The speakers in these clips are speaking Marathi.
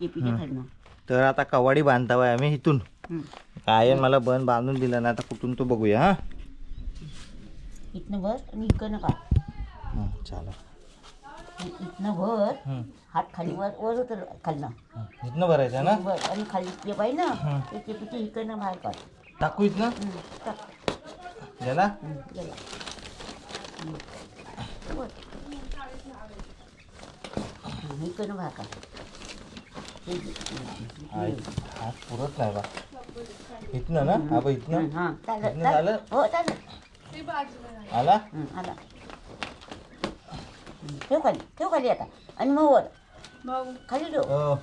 खालनं तर आता कवाडी बांधतावाय आम्ही इथून. काय आहे मला बन बांधून दिलं ना आता कुठून तो बघूया हा इथनं भर आणि इकडनं का हं, चालेल इथनं भर हं, हात खाली वर वर होतं खालनं. इथनं भरायचं ना वर आणि खाली स्टेप आहे ना. ते केपीच्या इकडनं बाहेर काढ टाकू इथनं हं, टाक. याला हं, गेला. हं. वर. हं, इकडनं बाहेर काढ. हात पुरत नाही बा. इथनं ना? हा बा इथनं. हं, हां इथनं झालं? हो चालेल. आला? आला. ठेव खाली ठेव खाली आता. आणि मग वर. खाली ठेव. हो.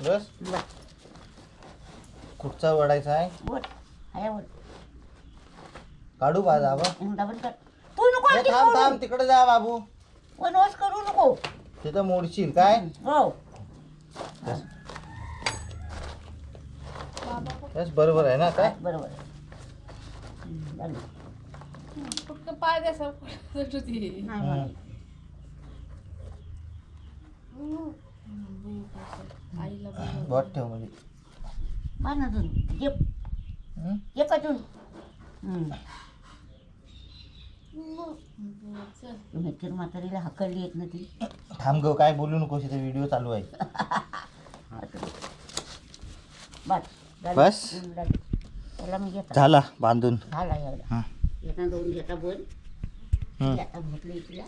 बस. कुठचा वडायचा आहे? वर. आहे वर. काढू बा जाबा हं, तू नको थांब. थांब. तिकडे जा बाबू. वनवास करू नको. तिथं मोडशील काय? हो. बस बरोबर आहे ना काय बरोबर. फक्त पाय द्यायचा पडत होती. आईला. बॉट ठेव म्हणजे. बांध अजून. चल. म्हातारी म्हातारीला हकलली येत ना ती थांब ग काय बोलू नकोस इथे व्हिडिओ चालू आहे. बस. बस? त्याला मी घेता झाला बांधून झाला एवढा हं. येता दोन घेता. आता म्हटलं इथला